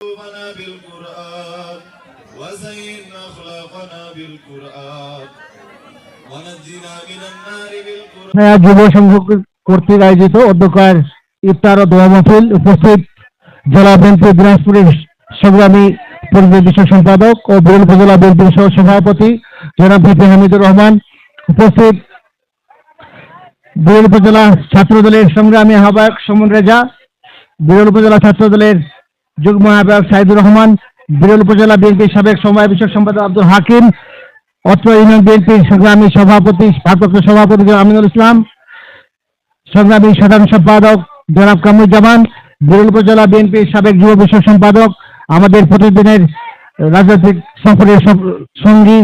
قلوبنا بالقرآن وزين أخلاقنا بالقرآن ونجنا من النار بالقرآن নয়া যুব সংঘ কর্তৃক আয়োজিত অধ্যক্ষের ইফতার ও দোয়া মাহফিল উপস্থিত জেলা বিএনপি দিনাজপুরের সংগ্রামী পরিবেশ বিষয় সম্পাদক ও বিরল উপজেলা বিএনপির সহ সভাপতি জনাব ভিপি হামিদুর রহমান উপস্থিত বিরল উপজেলা ছাত্র দলের সংগ্রামী আহ্বায়ক সমন রেজা বিরল উপজেলা ছাত্র দলের যুগ্ম আহ্বায়ক সাইদুর রহমান, বিরল উপজেলা বিএনপির সাবেক সময় বিষয়ক সম্পাদক আব্দুল হাকিম, অত্র ইউনিয়ন বিএনপির সংগ্রামী সভাপতি, ভারপ্রাপ্ত সভাপতি আমিনুল ইসলাম, সংগ্রামী সাধারণ সম্পাদক জনাব কামরুজ্জামান, বিরল উপজেলা বিএনপির সাবেক যুব বিষয়ক সম্পাদক, আমাদের প্রতিদিনের রাজনৈতিক সফরের সঙ্গী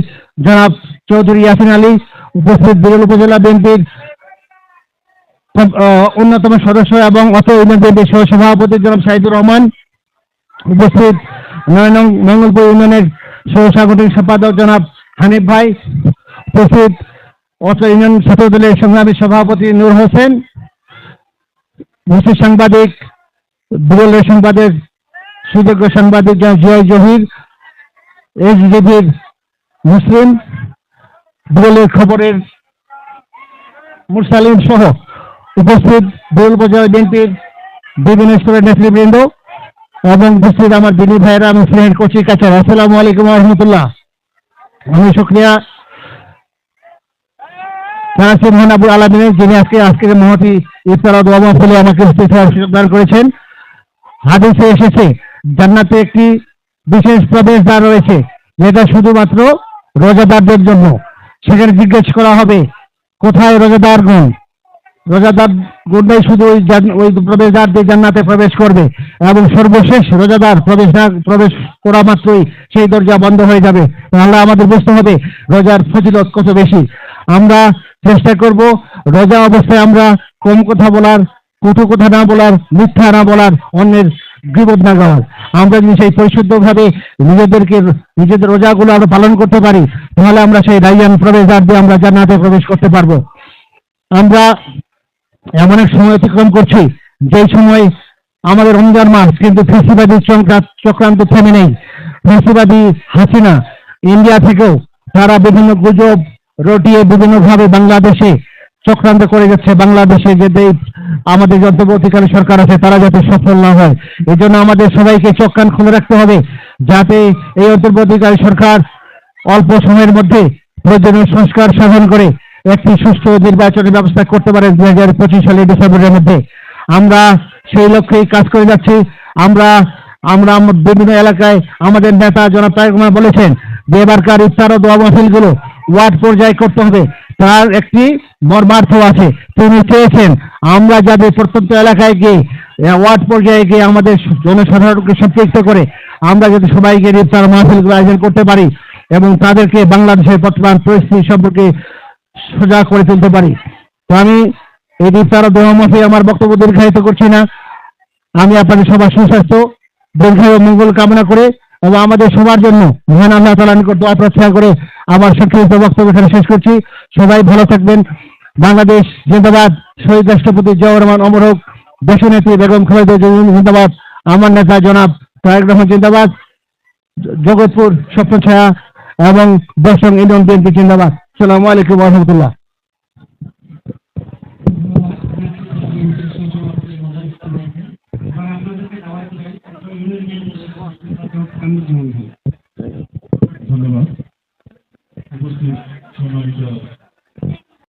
জনাব চৌধুরী ইয়াসিন আলী, উপস্থিত বিরল উপজেলা বিএনপির অন্যতম সদস্য এবং অত ইউনিয়ন বিএনপির সভাপতি জনাব সাইদুর রহমান উপস্থিত মঙ্গলপুর ইউনিয়নের সহ সম্পাদক জনাব হানিফ ভাই, উপস্থিত অত্র ইউনিয়ন ছাত্র দলের সংগ্রামী সভাপতি নূর হোসেন মুসিদ সাংবাদিক বিরলের সাংবাদিক, সুযোগ্য সাংবাদিক জনাব জয় জহির এসডিবির মুসলিম বিরলের খবরের মুরসালিম সহ উপস্থিত বিরল উপজেলা বিএনপির বিভিন্ন স্তরের নেতৃবৃন্দ। এবং উপস্থিত আমার দিনী ভাইয়েরা এবং স্নেহের কচি কাছার আসসালামু আলাইকুম রহমতুল্লাহ। আমি শুক্রিয়া। জানাচ্ছি মহান আবুল আলমিনের, যিনি আজকে আজকের মহতি ইফতার দোয়া মাহফিলে আমাকে উপস্থিত দান করেছেন, হাদিসে এসেছে, জান্নাতে একটি বিশেষ প্রবেশদ্বার রয়েছে, যেটা শুধুমাত্র রোজাদারদের জন্য। সেখানে জিজ্ঞেস করা হবে, কোথায় রোজাদার গুণ রোজাদার গুণটাই শুধু ওই ওই প্রবেশদ্বার দিয়ে জান্নাতে প্রবেশ করবে এবং সর্বশেষ রোজাদার প্রবেশ প্রবেশ করা মাত্রই সেই দরজা বন্ধ হয়ে যাবে। তাহলে আমাদের বুঝতে হবে রোজার ফজিলত কত বেশি। আমরা চেষ্টা করব রোজা অবস্থায় আমরা কম কথা বলার, কটু কথা না বলার, মিথ্যা না বলার, অন্যের বিপদ না গাওয়ার। আমরা যদি সেই পরিশুদ্ধভাবে নিজেদেরকে, নিজেদের রোজাগুলো আমরা পালন করতে পারি, তাহলে আমরা সেই রাইয়ান প্রবেশদ্বার দিয়ে আমরা জান্নাতে প্রবেশ করতে পারব। আমরা এমন এক সময় অতিক্রম করছি, যে সময় আমাদের রমজান মাস, কিন্তু ফেসিবাদী চক্রান্ত থেমে নেই। ফেসিবাদী হাসিনা ইন্ডিয়া থেকেও তারা বিভিন্ন গুজব রটিয়ে বিভিন্নভাবে বাংলাদেশে চক্রান্ত করে যাচ্ছে বাংলাদেশে যে আমাদের যে অন্তর্বর্তীকালীন সরকার আছে, তারা যাতে সফল না হয়। এই জন্য আমাদের সবাইকে চোখ কান খুলে রাখতে হবে, যাতে এই অন্তর্বর্তীকালীন সরকার অল্প সময়ের মধ্যে প্রয়োজনীয় সংস্কার সাধন করে একটি সুষ্ঠু নির্বাচনের ব্যবস্থা করতে পারে দুই হাজার পঁচিশ সালের ডিসেম্বরের মধ্যে। আমরা সেই লক্ষ্যেই কাজ করে যাচ্ছি। আমরা আমরা বিভিন্ন এলাকায় আমাদের নেতা জনাব তারেক রহমান বলেছেন যে এবারকার ইফতার ও দোয়া ওয়ার্ড পর্যায়ে করতে হবে। তার একটি মর্মার্থ আছে। তিনি চেয়েছেন আমরা যাদের প্রত্যন্ত এলাকায় গিয়ে, ওয়ার্ড পর্যায়ে গিয়ে আমাদের জনসাধারণকে সম্পৃক্ত করে আমরা যদি সবাইকে ইফতার মাহফিলগুলো আয়োজন করতে পারি এবং তাদেরকে বাংলাদেশের বর্তমান পরিস্থিতি সম্পর্কে সোজা করে তুলতে পারি। তো আমি এই ও দোয়া আমার বক্তব্য দীর্ঘায়িত করছি না। আমি আপনাদের সবার সুস্বাস্থ্য, দীর্ঘায়ু মঙ্গল কামনা করে এবং আমাদের সবার জন্য মহান আল্লাহ তালা নিকট দোয়া প্রার্থনা করে আমার সংক্ষিপ্ত বক্তব্য এখানে শেষ করছি। সবাই ভালো থাকবেন। বাংলাদেশ জিন্দাবাদ। শহীদ রাষ্ট্রপতি জিয়াউর রহমান অমর হোক। দেশনেত্রী বেগম খালেদা জিন্দাবাদ। আমার নেতা জনাব তারেক রহমান জিন্দাবাদ। জগৎপুর স্বপ্নছায়া এবং দর্শন ইউনিয়ন বিএনপি জিন্দাবাদ। সালামু আলাইকুম রহমতুল্লাহ। ধন্যবাদ